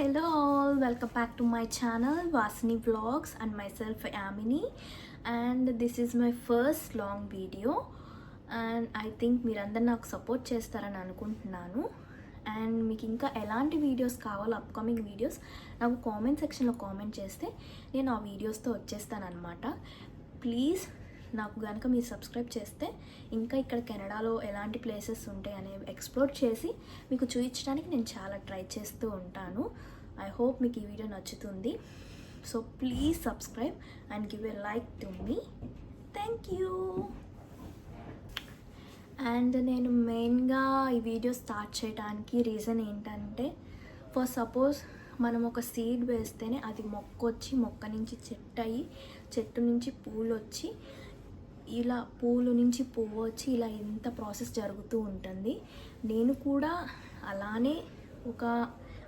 Hello all welcome back to my channel Vasini blogs and myself Yamini. And this is my first long video. And I think మీరందరు నాకు support చేస్తారని అనుకుంటున్నాను. And మీకు ఇంకా ఎలాంటి videos కావాలో upcoming videos నాకు కామెంట్ సెక్షన్లో కామెంట్ చేస్తే నేను ఆ వీడియోస్తో వచ్చేస్తాను అనమాట ప్లీజ్ నాకు కనుక మీరు సబ్స్క్రైబ్ చేస్తే ఇంకా ఇక్కడ కెనడాలో ఎలాంటి ప్లేసెస్ ఉంటాయి అనేవి ఎక్స్ప్లోర్ చేసి మీకు చూపించడానికి నేను చాలా ట్రై చేస్తూ ఉంటాను. ఐ హోప్ మీకు ఈ వీడియో నచ్చుతుంది. So please subscribe and give a like to me thank you and నేను మెయిన్గా ఈ వీడియో స్టార్ట్ చేయడానికి రీజన్ ఏంటంటే ఫర్ సపోజ్ మనం ఒక సీడ్ వేస్తేనే అది మొక్క వచ్చి మొక్క నుంచి చెట్టు అయ్యి చెట్టు నుంచి పూలు వచ్చి ఇలా పూలు నుంచి పువ్వు వచ్చి ఇలా ఎంత ప్రాసెస్ జరుగుతూ ఉంటుంది. నేను కూడా అలానే ఒక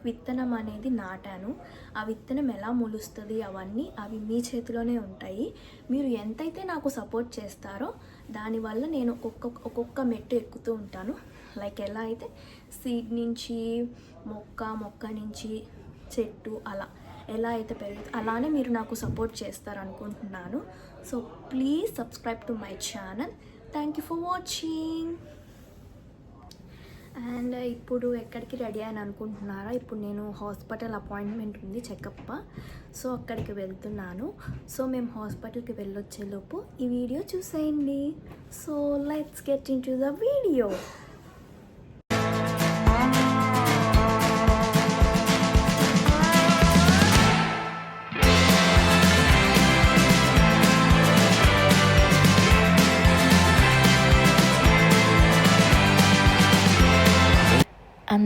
విత్తనం అనేది నాటాను. ఆ విత్తనం ఎలా మొలుస్తుంది అవన్నీ అవి మీ చేతిలోనే ఉంటాయి. మీరు ఎంతైతే నాకు సపోర్ట్ చేస్తారో దానివల్ల నేను ఒక్కొక్క ఒక్కొక్క మెట్టు ఎక్కుతూ ఉంటాను. లైక్ ఎలా అయితే సీడ్ నుంచి మొక్క మొక్క నుంచి చెట్టు అలా ఎలా అయితే పెరుగుతుంది అలానే మీరు నాకు సపోర్ట్ చేస్తారు అనుకుంటున్నాను so please subscribe to my channel thank you for watching and ఇప్పుడు ఎక్కడికి రెడీ అని అనుకుంటున్నారా? ఇప్పుడు నేను హాస్పిటల్ అపాయింట్మెంట్ ఉంది చెకప్ సో అక్కడికి వెళ్తున్నాను. సో మేము హాస్పిటల్కి వెళ్ళొచ్చేలోపు ఈ వీడియో చూసేయండి. So let's get into the video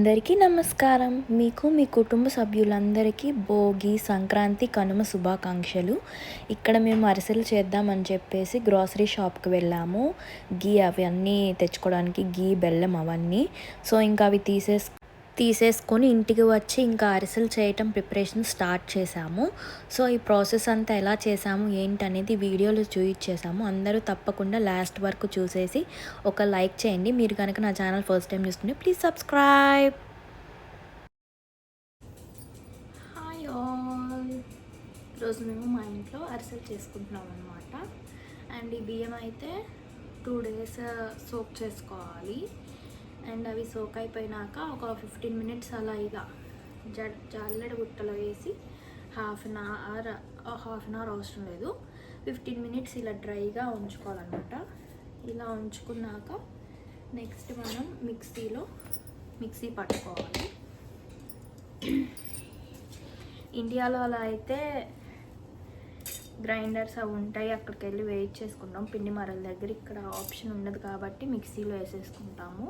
అందరికీ నమస్కారం. మీకు మీ కుటుంబ సభ్యులందరికీ భోగి సంక్రాంతి కనుమ శుభాకాంక్షలు. ఇక్కడ మేము అరిసెలు చేద్దామని చెప్పేసి గ్రాసరీ షాప్కి వెళ్ళాము. గీ అవన్నీ తెచ్చుకోవడానికి గీ బెల్లం అవన్నీ. సో ఇంకా అవి తీసేసి తీసేసుకొని ఇంటికి వచ్చి ఇంకా అరిసెలు చేయటం ప్రిపరేషన్ స్టార్ట్ చేశాము. సో ఈ ప్రాసెస్ అంతా ఎలా చేసాము ఏంటనేది వీడియోలో చూపించేసాము అందరూ తప్పకుండా లాస్ట్ వరకు చూసేసి ఒక లైక్ చేయండి. మీరు కనుక నా ఛానల్ ఫస్ట్ టైం చూస్తుంటే ప్లీజ్ సబ్స్క్రైబ్. Hi all. ఈరోజు మేము మా ఇంట్లో అరిసెలు చేసుకుంటున్నాం అనమాట అండ్ ఈ బియ్యం అయితే టూ డేస్ సోప్ చేసుకోవాలి. అండ్ అవి సోక్ అయిపోయినాక ఒక ఫిఫ్టీన్ మినిట్స్ అలా ఇక జ జల్లెడ గుట్టలో వేసి half an hour half an hour అవసరం లేదు. ఫిఫ్టీన్ మినిట్స్ ఇలా డ్రైగా ఉంచుకోవాలన్నమాట. ఇలా ఉంచుకున్నాక నెక్స్ట్ మనం మిక్సీలో మిక్సీ పట్టుకోవాలి. ఇండియాలో అలా అయితే గ్రైండర్స్ అవి ఉంటాయి అక్కడికి వెళ్ళి వెయిట్ చేసుకుంటాం పిండి మరల దగ్గర ఇక్కడ ఆప్షన్ ఉండదు కాబట్టి మిక్సీలో వేసేసుకుంటాము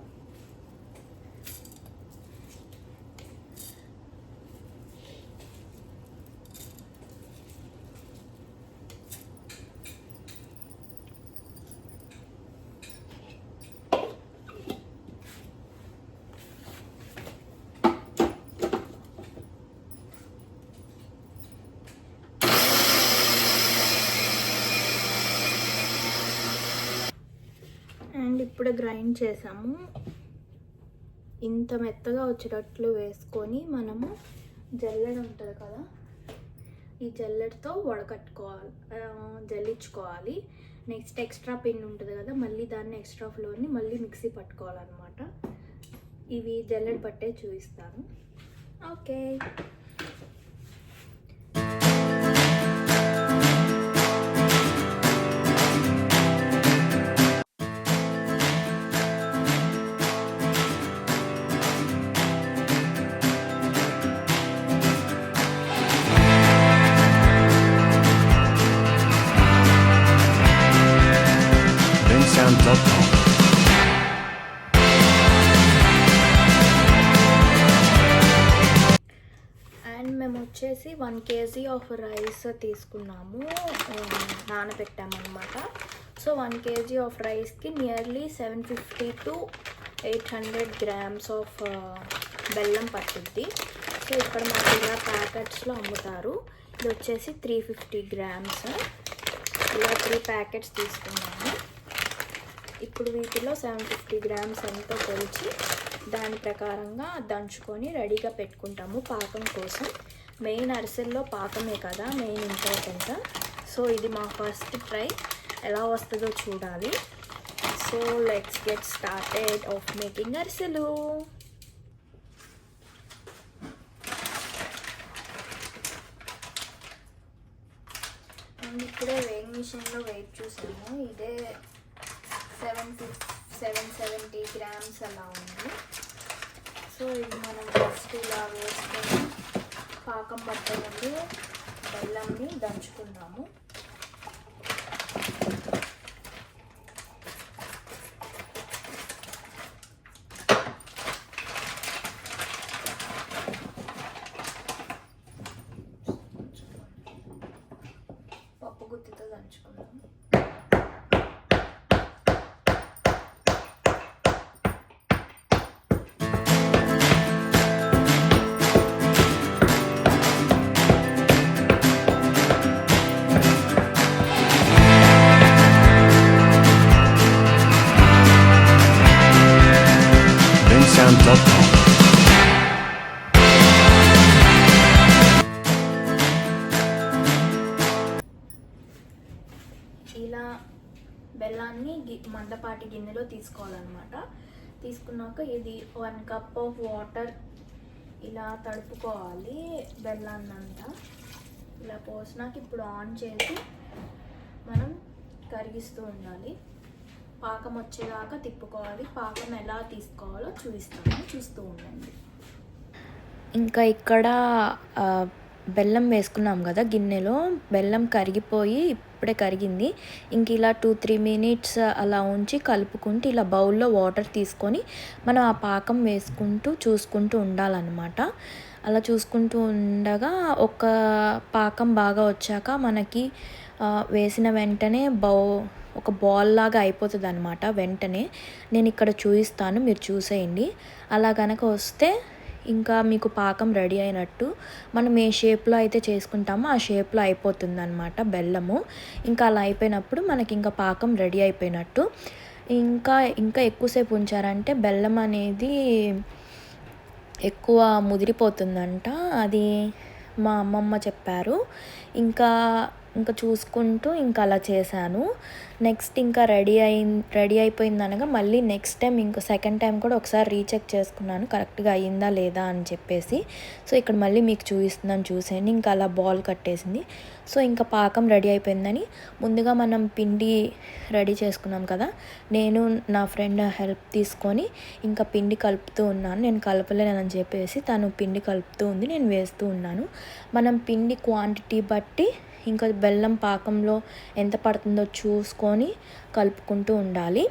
అండ్ ఇప్పుడే గ్రైండ్ చేసాము. ఇంత మెత్తగా వచ్చేటట్లు వేసుకొని మనము జల్లెడ ఉంటుంది కదా ఈ జల్లెడతో వడకట్టుకోవాలి జల్లించుకోవాలి. నెక్స్ట్ ఎక్స్ట్రా పిన్ ఉంటుంది కదా మళ్ళీ దాన్ని ఎక్స్ట్రా ఫ్లోర్ని మళ్ళీ మిక్సీ పట్టుకోవాలన్నమాట. ఇవి జల్లెడ పట్టే చూపిస్తాను. ఓకే. ఆఫ్ రైస్ తీసుకున్నాము. నానబెట్టామన్నమాట. సో వన్ కేజీ ఆఫ్ రైస్కి nearly seven fifty to eight hundred grams of బెల్లం పట్టుద్ది. సో ఇక్కడ మాకు ఇలా ప్యాకెట్స్లో అమ్ముతారు. ఇది వచ్చేసి త్రీ ఫిఫ్టీ గ్రామ్స్. ఇలా త్రీ ప్యాకెట్స్ తీసుకున్నాము. ఇప్పుడు వీటిలో సెవెన్ ఫిఫ్టీ గ్రామ్స్ ఎంతో కొలిచి దాని ప్రకారంగా దంచుకొని రెడీగా పెట్టుకుంటాము పాకం కోసం. మెయిన్ అరిసెల్లో పాకమే కదా మెయిన్ ఇంపార్టెంట్? సో ఇది మా ఫస్ట్ ట్రై. ఎలా వస్తుందో చూడాలి. So let's get started of making అరిసెలు. ఇప్పుడే వెయింగ్ మిషన్లో వెయిట్ చూసాము. ఇదే సెవెన్ సెవెన్ సెవెంటీ గ్రామ్స్ అలా ఉంది. సో ఇది మనం ఫస్ట్ ఇలా వేసుకొని పాకం పట్టే బెల్లంని దంచుకున్నాము. గిన్నెలో తీసుకోవాలన్నమాట. తీసుకున్నాక ఇది వన్ కప్ ఆఫ్ వాటర్ ఇలా తడుపుకోవాలి బెల్లాన్ని అంతా ఇలా పోసినాక ఇప్పుడు ఆన్ చేసి మనం కరిగిస్తూ ఉండాలి. పాకం వచ్చేదాకా తిప్పుకోవాలి. పాకం ఎలా తీసుకోవాలో చూపిస్తాను. చూస్తూ ఉండండి. ఇంకా ఇక్కడ బెల్లం వేసుకున్నాం కదా గిన్నెలో. బెల్లం కరిగిపోయి ఇప్పుడే కరిగింది. ఇంక ఇలా టూ త్రీ మినిట్స్ అలా ఉంచి కలుపుకుంటూ ఇలా బౌల్లో వాటర్ తీసుకొని మనం ఆ పాకం వేసుకుంటూ చూసుకుంటూ ఉండాలన్నమాట. అలా చూసుకుంటూ ఉండగా ఒక పాకం బాగా వచ్చాక మనకి వేసిన వెంటనే బౌ ఒక బాల్ లాగా అయిపోతుంది అనమాట వెంటనే. నేను ఇక్కడ చూపిస్తాను మీరు చూసేయండి. అలా కనుక వస్తే ఇంకా మీకు పాకం రెడీ అయినట్టు మనం ఏ షేప్లో అయితే చేసుకుంటామో ఆ షేప్లో అయిపోతుంది అనమాట బెల్లము. ఇంకా అలా అయిపోయినప్పుడు మనకి ఇంకా పాకం రెడీ అయిపోయినట్టు. ఇంకా ఇంకా ఎక్కువసేపు ఉంచారంటే బెల్లం అనేది ఎక్కువ ముదిరిపోతుందంట. అది మా అమ్మమ్మ చెప్పారు. ఇంకా ఇంకా చూసుకుంటూ ఇంకా అలా చేశాను. నెక్స్ట్ ఇంకా రెడీ అయిన రెడీ అయిపోయింది అనగా మళ్ళీ నెక్స్ట్ టైం ఇంకా సెకండ్ టైం కూడా ఒకసారి రీచెక్ చేసుకున్నాను. కరెక్ట్గా అయ్యిందా లేదా అని చెప్పేసి. సో ఇక్కడ మళ్ళీ మీకు చూపిస్తున్నాను చూసేయండి. ఇంకా అలా బాల్ కట్టేసింది. సో ఇంకా పాకం రెడీ అయిపోయిందని. ముందుగా మనం పిండి రెడీ చేసుకున్నాం కదా. నేను నా ఫ్రెండ్ హెల్ప్ తీసుకొని ఇంకా పిండి కలుపుతూ ఉన్నాను. నేను కలపలేనని చెప్పేసి తను పిండి కలుపుతూ ఉంది. నేను వేస్తూ ఉన్నాను. మనం పిండి క్వాంటిటీ బట్టి ఇంకా బెల్లం పాకంలో ఎంత పడుతుందో చూసుకొని కలుపుకుంటూ ఉండాలి.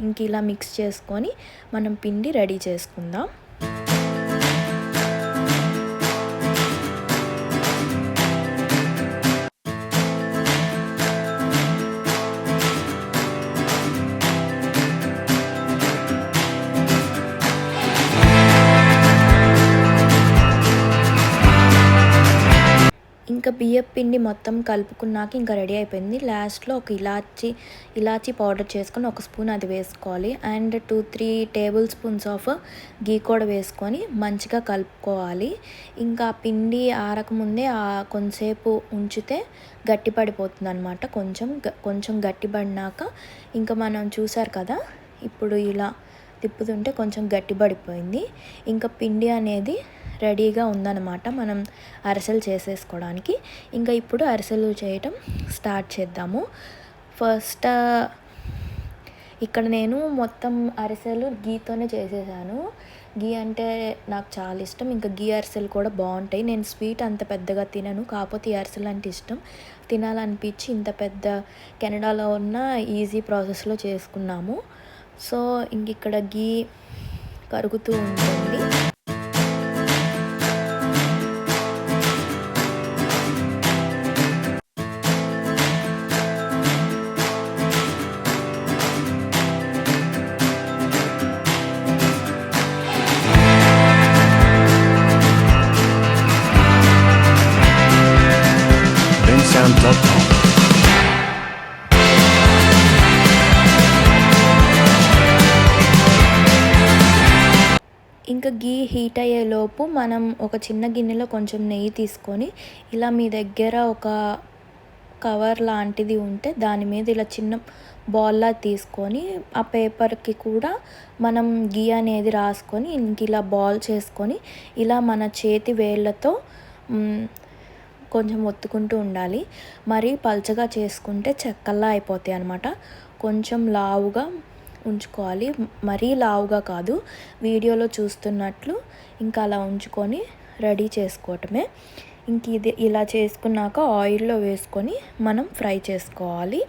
ఇంక ఇలా మిక్స్ చేసుకొని మనం పిండి రెడీ చేసుకుందాం. ఇంకా బియ్యం పిండి మొత్తం కలుపుకున్నాక ఇంకా రెడీ అయిపోయింది. లాస్ట్లో ఒక ఇలాచి ఇలాచి పౌడర్ చేసుకొని ఒక స్పూన్ అది వేసుకోవాలి. And two three table spoons of ghee కూడా వేసుకొని మంచిగా కలుపుకోవాలి. ఇంకా పిండి ఆరకముందే కొంతసేపు ఉంచితే గట్టిపడిపోతుంది అనమాట కొంచెం కొంచెం గట్టిపడినాక ఇంకా మనం చూసారు కదా ఇప్పుడు ఇలా తిప్పుతుంటే కొంచెం గట్టిపడిపోయింది ఇంకా పిండి అనేది రెడీగా ఉందన్నమాట మనం అరిసెలు చేసేసుకోవడానికి. ఇంకా ఇప్పుడు అరిసెలు చేయటం స్టార్ట్ చేద్దాము. ఫస్ట్ ఇక్కడ నేను మొత్తం అరిసెలు గీతోనే చేసేసాను. గీ అంటే నాకు చాలా ఇష్టం. ఇంకా గీ అరిసెలు కూడా బాగుంటాయి. నేను స్వీట్ అంత పెద్దగా తినను. కాకపోతే ఈ అరిసెలు అంటే ఇష్టం. తినాలనిపించి ఇంత పెద్ద కెనడాలో ఉన్న ఈజీ ప్రాసెస్లో చేసుకున్నాము. సో ఇంక ఇక్కడ గీ కరుగుతూ ఉంటుంది. హీట్ అయ్యేలోపు మనం ఒక చిన్న గిన్నెలో కొంచెం నెయ్యి తీసుకొని ఇలా మీ దగ్గర ఒక కవర్ లాంటిది ఉంటే దాని మీద ఇలా చిన్న బాల్లా తీసుకొని ఆ పేపర్కి కూడా మనం గీ అనేది రాసుకొని ఇంక ఇలా బాల్ చేసుకొని ఇలా మన చేతి వేళ్ళతో కొంచెం ఒత్తుకుంటూ ఉండాలి. మరీ పల్చగా చేసుకుంటే చెక్కల్లా అయిపోతాయి అన్నమాట. కొంచెం లావుగా ఉంచుకోవాలి. మరీ లావుగా కాదు. వీడియోలో చూస్తున్నట్లు ఇంకా అలా ఉంచుకొని రెడీ చేసుకోవటమే. ఇంక ఇది ఇలా చేసుకున్నాక ఆయిల్లో వేసుకొని మనం ఫ్రై చేసుకోవాలి.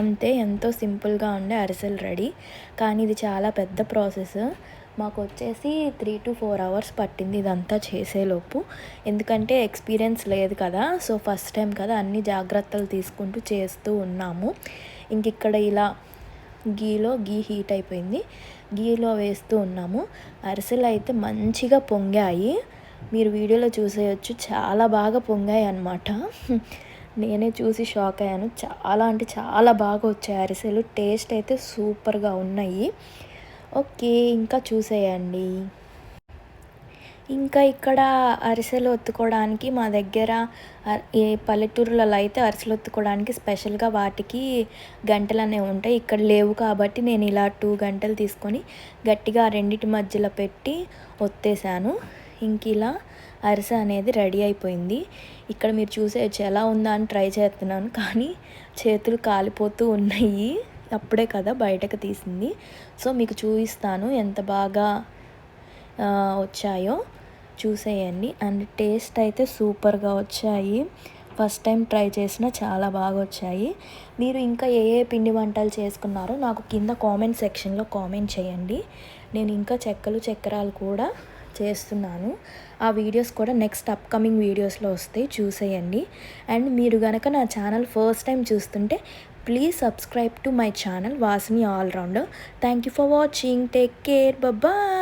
అంతే ఎంతో సింపుల్గా ఉండే అరిసెలు రెడీ. కానీ ఇది చాలా పెద్ద ప్రాసెస్. మాకు వచ్చేసి త్రీ టు ఫోర్ అవర్స్ పట్టింది ఇదంతా చేసేలోపు. ఎందుకంటే ఎక్స్పీరియన్స్ లేదు కదా. సో ఫస్ట్ టైం కదా అన్ని జాగ్రత్తలు తీసుకుంటూ చేస్తూ ఉన్నాము. ఇంక ఇక్కడ ఇలా గీలో గీ హీట్ అయిపోయింది. గీలో వేస్తూ ఉన్నాము. అరిసెలు అయితే మంచిగా పొంగాయి. మీరు వీడియోలో చూసేయచ్చు. చాలా బాగా పొంగాయి అన్నమాట. నేనే చూసి షాక్ అయ్యాను. చాలా అంటే చాలా బాగా వచ్చాయి అరిసెలు. టేస్ట్ అయితే సూపర్గా ఉన్నాయి. ఓకే ఇంకా చూసేయండి. ఇంకా ఇక్కడ అరిసెలు ఒత్తుకోవడానికి మా దగ్గర ఏ పల్లెటూరులలో అయితే అరిసెలు ఒత్తుకోవడానికి స్పెషల్గా వాటికి గంటలు అనేవి ఉంటాయి. ఇక్కడ లేవు కాబట్టి నేను ఇలా టూ గంటలు తీసుకొని గట్టిగా ఆ రెండింటి మధ్యలో పెట్టి ఒత్తేసాను. ఇంక ఇలా అరిసె అనేది రెడీ అయిపోయింది. ఇక్కడ మీరు చూసేయచ్చు ఎలా ఉందా అని ట్రై చేస్తున్నాను. కానీ చేతులు కాలిపోతూ ఉన్నాయి. అప్పుడే కదా బయటకు తీసింది. సో మీకు చూపిస్తాను ఎంత బాగా వచ్చాయో. చూసేయండి. అండ్ టేస్ట్ అయితే సూపర్గా వచ్చాయి. ఫస్ట్ టైం ట్రై చేసిన చాలా బాగా వచ్చాయి. మీరు ఇంకా ఏ ఏ పిండి వంటలు చేసుకున్నారో నాకు కింద కామెంట్ సెక్షన్లో కామెంట్ చేయండి. నేను ఇంకా చెక్కలు చక్రాలు కూడా చేస్తున్నాను. ఆ వీడియోస్ కూడా నెక్స్ట్ అప్కమింగ్ వీడియోస్లో వస్తాయి. చూసేయండి. అండ్ మీరు కనుక నా ఛానల్ ఫస్ట్ టైం చూస్తుంటే please subscribe to my channel Vasini allrounder thank you for watching. Take care. Bye